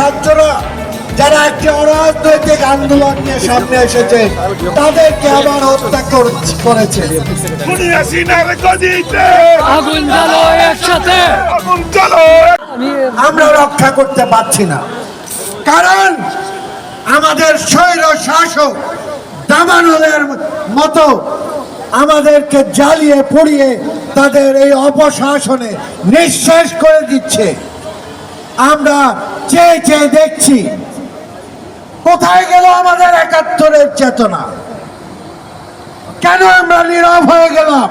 ছাত্ররা যারা একটি অরাজনৈতিক আন্দোলন নিয়ে সামনে এসেছে তাদেরকে আবার হত্যা কর- করেছে। আমরা রক্ষা করতে পারছি না। কারণ আমাদের স্বৈর শাসক দামানলের মতো আমাদেরকে জ্বালিয়ে পুড়িয়ে তাদের এই অপশাসনে নিঃশেষ করে দিচ্ছে। আমরা চেয়ে চেয়ে দেখছি। কোথায় গেল আমাদের একাত্তরের চেতনা? কেন আমরা নীরব হয়ে গেলাম?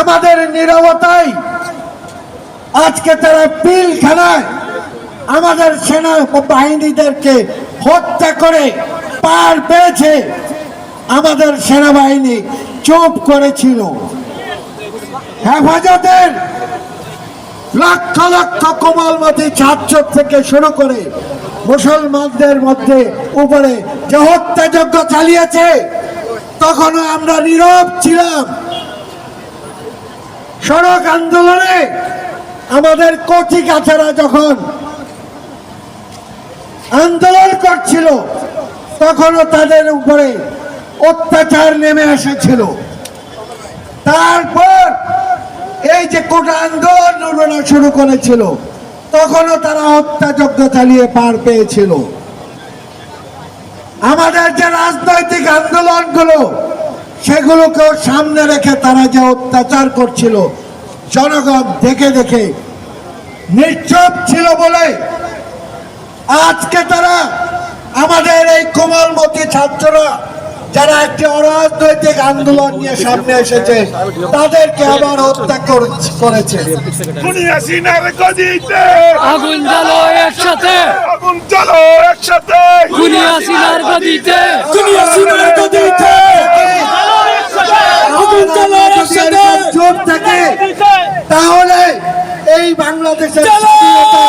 আমাদের নীরবতাই আজকে তারা পিলখানায় আমাদের সেনা বাহিনীদেরকে হত্যা করে পার পেয়েছে। আমাদের সেনাবাহিনী চুপ করেছিল। হেফাজতের লক্ষ লক্ষ কোমলমতি ছাত্র থেকে শুরু করে মুসলমানদের মধ্যে উপরে যে হত্যাযজ্ঞ চালিয়েছে, তখনও আমরা নীরব ছিলাম। সড়ক আন্দোলনে আমাদের কচি কাছারা যখন আন্দোলন করছিল, তখনও তাদের উপরে অত্যাচার নেমে এসেছিল। তারপর এই যে কোটা আন্দোলন শুরু করেছিল, তখনও তারা হত্যাযজ্ঞ চালিয়ে পার পেয়েছিল। আমাদের যে রাজনৈতিক আন্দোলনগুলো, সেগুলোকেও সামনে রেখে তারা যে অত্যাচার করছিল, জনগণ দেখে দেখে নিশ্চুপ ছিল বলে আজকে তারা আমাদের এই কোমলমতি ছাত্ররা যারা একটি অরাজনৈতিক আন্দোলন নিয়ে সামনে এসেছে তাদেরকে আবার হত্যা করে- করেছে। খুনি হাসিনার গদিতে। আগুন জ্বালো একসাথে। আগুন জ্বালো একসাথে। খুনি হাসিনার গদিতে। আগুন জ্বালানো একসাথে। চুপ থাকে তাহলে এই বাংলাদেশের স্বাধীনতা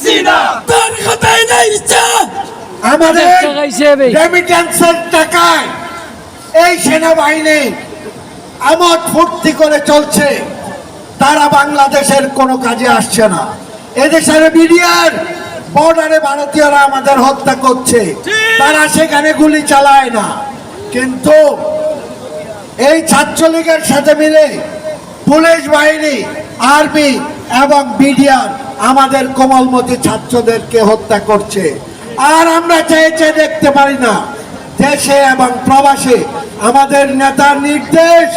হাসিনা। তার খাতায় ইচ্ছা। আমাদের হিসেবে রেমিটেন্সের টাকায় এই সেনাবাহিনী আমোদ ফুর্তি করে চলছে। তারা বাংলাদেশের কোনো কাজে আসছে না। এদেশের মিডিয়ার বর্ডারে ভারতীয়রা আমাদের হত্যা করছে। তারা সেখানে গুলি চালায় না। কিন্তু এই ছাত্রলীগের সাথে মিলে পুলিশ বাহিনী আর্মি এবং বিডিআর, আমাদের কোমলমতি ছাত্রদেরকে হত্যা করছে। আর আমরা চেয়ে দেখতে পারি না, দেশে এবং প্রবাসে আমাদের নেতার নির্দেশ।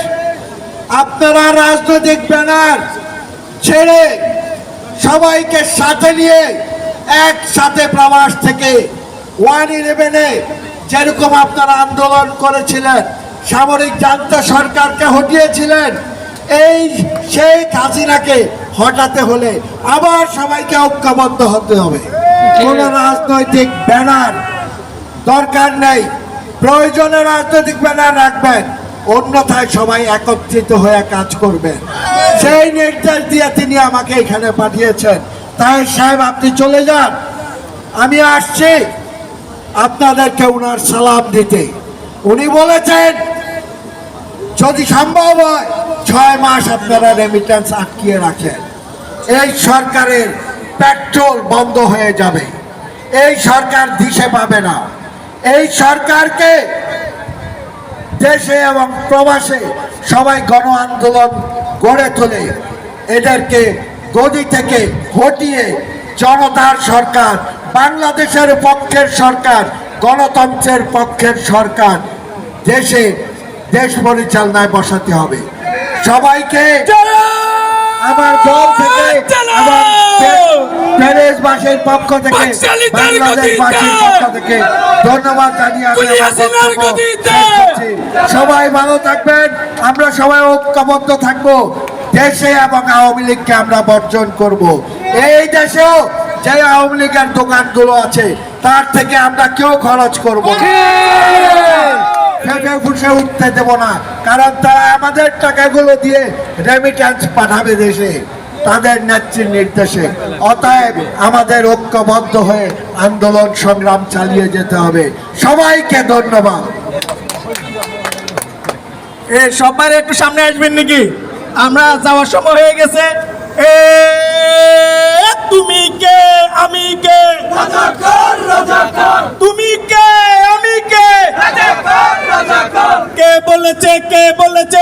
আপনারা রাজনৈতিক ব্যানার ছেড়ে সবাইকে সাথে নিয়ে একসাথে প্রবাস থেকে ওয়ান ইলেভেনে যেরকম আপনারা আন্দোলন করেছিলেন, সামরিক জান্তা সরকারকে হটিয়েছিলেন, এই শেখ হাসিনাকে হটাতে হলে আবার সবাইকে ঐক্যবদ্ধ হতে হবে। কোন রাজনৈতিক ব্যানার দরকার নেই। প্রয়োজনে রাজনৈতিক ব্যানার রাখবেন। অন্যথায় সবাই একত্রিত হয়ে কাজ করবেন। সেই নির্দেশ দিয়ে তিনি আমাকে এখানে পাঠিয়েছেন। তাই সাহেব আপনি চলে যান। আমি আসছি। আপনাদেরকে উনার সালাম দিতে। উনি বলেছেন যদি সম্ভব হয় ছয় মাস আপনারা রেমিটেন্স আটকিয়ে রাখেন। এই সরকারের পেট্রোল বন্ধ হয়ে যাবে। এই সরকার দিশে পাবে না। এই সরকারকে দেশে এবং প্রবাসে সবাই গণ আন্দোলন গড়ে তোলে। এদেরকে গদি থেকে হটিয়ে জনতার সরকার, বাংলাদেশের পক্ষের সরকার, গণতন্ত্রের পক্ষের সরকার দেশে দেশ পরিচালনায় বসাতে হবে। সবাইকে আমার দল থেকে এবং প্যারেসবাসীর পক্ষ থেকে বাংলাদেশবাসীর পক্ষ থেকে ধন্যবাদ জানিয়ে আমি আমার। সবাই ভালো থাকবেন আমরা সবাই ঐক্যবদ্ধ থাকব। দেশে এবং আওয়ামী লীগকে আমরা বর্জন করব। এই দেশেও যে আওয়ামী লীগের দোকানগুলো আছে তার থেকে আমরা কেউ খরচ করব ফেটে ফুসে উঠতে দেব না। কারণ তারা আমাদের টাকাগুলো দিয়ে পাঠাবে দেশে। তাদের নেত্রীর নির্দেশে। অতএব আমাদের ঐক্যবদ্ধ হয়ে আন্দোলন সংগ্রাম চালিয়ে যেতে হবে। সবাইকে ধন্যবাদ। এ সবার একটু সামনে আসবেন নাকি? আমরা যাওয়ার সময় হয়ে গেছে। তুমি কে? আমি কে তুমি কে আমি কে কে বলেছে কে বলেছে?